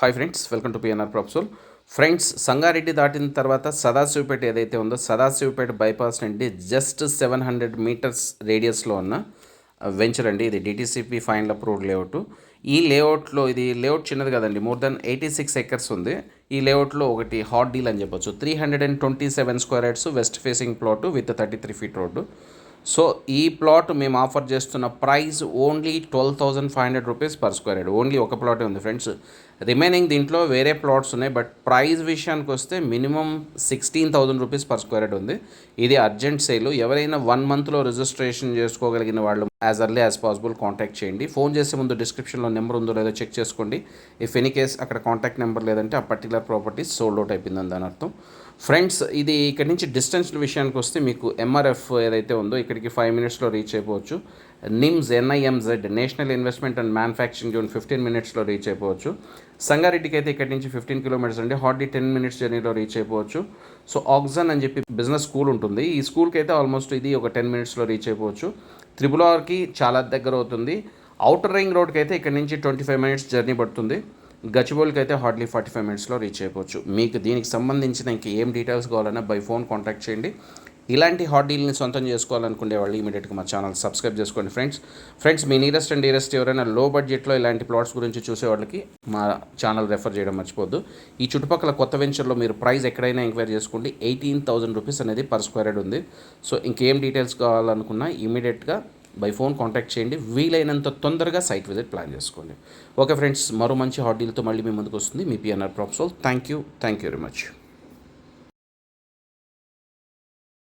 Hi friends welcome to PNR Propsol friends Sangareddy దాటిన తర్వాత సదాశివపేట ఏదైతే ఉందో సదాశివపేట బైపాస్ నుండి జస్ట్ సెవెన్ హండ్రెడ్ మీటర్స్ రేడియస్లో ఉన్న వెంచర్ అండి. ఇది డిటీసీపీ ఫైనల్ అప్రూవ్డ్ లేఅవుట్ ఈ లేఅవుట్లో ఇది లేఅవుట్ చిన్నది కదండి. More than eighty six acres ఉంది. ఈ లేఅవుట్లో ఒకటి హాట్ డీల్ అని చెప్పొచ్చు. Three hundred and twenty seven square yards west facing plot with thirty three feet road so ఈ ప్లాట్ మేము ఆఫర్ చేస్తున్న price only twelve thousand five hundred rupees per square yard only ఒక ప్లాటే ఉంది friends. Remaining దీంట్లో వేరే plots ఉన్నాయి but price విషయానికి వస్తే minimum sixteen thousand rupees per square yard ఉంది. ఇది అర్జెంట్ సేల్. ఎవరైనా వన్ మంత్లో రిజిస్ట్రేషన్ చేసుకోగలిగిన వాళ్ళు as early as possible contact చేయండి. ఫోన్ చేసే ముందు డిస్క్రిప్షన్లో నెంబర్ ఉందో లేదో చెక్ చేసుకోండి. ఇఫ్ ఎనీ కేస్ అక్కడ కాంటాక్ట్ నెంబర్ లేదంటే ఆ పర్టికులర్ ప్రాపర్టీ సోల్డ్ అవుట్ అయిపోయిందని దాని అర్థం. ఫ్రెండ్స్ ఇది ఇక్కడ నుంచి డిస్టెన్స్ విషయానికి వస్తే మీకు ఎంఆర్ఎఫ్ ఏదైతే ఉందో ఇక్కడికి ఫైవ్ మినిట్స్లో రీచ్ అయిపోవచ్చు. NIMS NIMZ national investment and manufacturing zone fifteen మినిట్స్లో రీచ్ అయిపోవచ్చు. సంగారెడ్డికి అయితే ఇక్కడ నుంచి ఫిఫ్టీన్ కిలోమీటర్స్ అండి. హార్డీ టెన్ మినిట్స్ జర్నీలో రీచ్ అయిపోవచ్చు. సో ఆక్సన్ అని చెప్పి బిజినెస్ స్కూల్ ఉంటుంది. ఈ స్కూల్కి అయితే ఆల్మోస్ట్ ఇది ఒక టెన్ మినిట్స్లో రీచ్ అయిపోవచ్చు. త్రిబుల్ ఆర్కి చాలా దగ్గర అవుతుంది. అవుటర్ రింగ్ రోడ్కి అయితే ఇక్కడ నుంచి ట్వంటీ ఫైవ్ మినిట్స్ జర్నీ పడుతుంది. గచ్చిబౌల్కి అయితే హార్డ్లీ ఫార్టీ ఫైవ్ మినిట్స్లో రీచ్ అయిపోవచ్చు. మీకు దీనికి సంబంధించిన ఇంకా ఏం డీటెయిల్స్ కావాలన్నా బై ఫోన్ కాంటాక్ట్ చేయండి. ఇలాంటి హాట్ డీల్ని సొంతం చేసుకోవాలనుకునే వాళ్ళు ఇమీడియట్గా మా ఛానల్ సబ్స్క్రైబ్ చేసుకోండి ఫ్రెండ్స్ ఫ్రెండ్స్ మీ నీరెస్ట్ అండ్ డీరెస్ట్ ఎవరైనా లో బడ్జెట్లో ఇలాంటి ప్లాట్స్ గురించి చూసే వాళ్ళకి మా ఛానల్ రెఫర్ చేయడం మర్చిపోద్దు ఈ చుట్టుపక్కల కొత్త వెంచర్లో మీరు ప్రైస్ ఎక్కడైనా ఎంక్వైరీ చేసుకోండి. ఎయిటీన్ థౌసండ్ రూపీస్ అనేది పర్ స్క్వేర్ హెడ్ ఉంది. సో ఇంకేం డీటెయిల్స్ కావాలనుకున్నా ఇమీడియట్గా బై ఫోన్ కాంటాక్ట్ చేయండి. వీలైనంత తొందరగా సైట్ విజిట్ ప్లాన్ చేసుకోండి. ఓకే ఫ్రెండ్స్ మరో మంచి హాట్ డీల్తో మళ్ళీ మీ ముందుకు వస్తుంది మీ PNR Propsol thank you thank you very much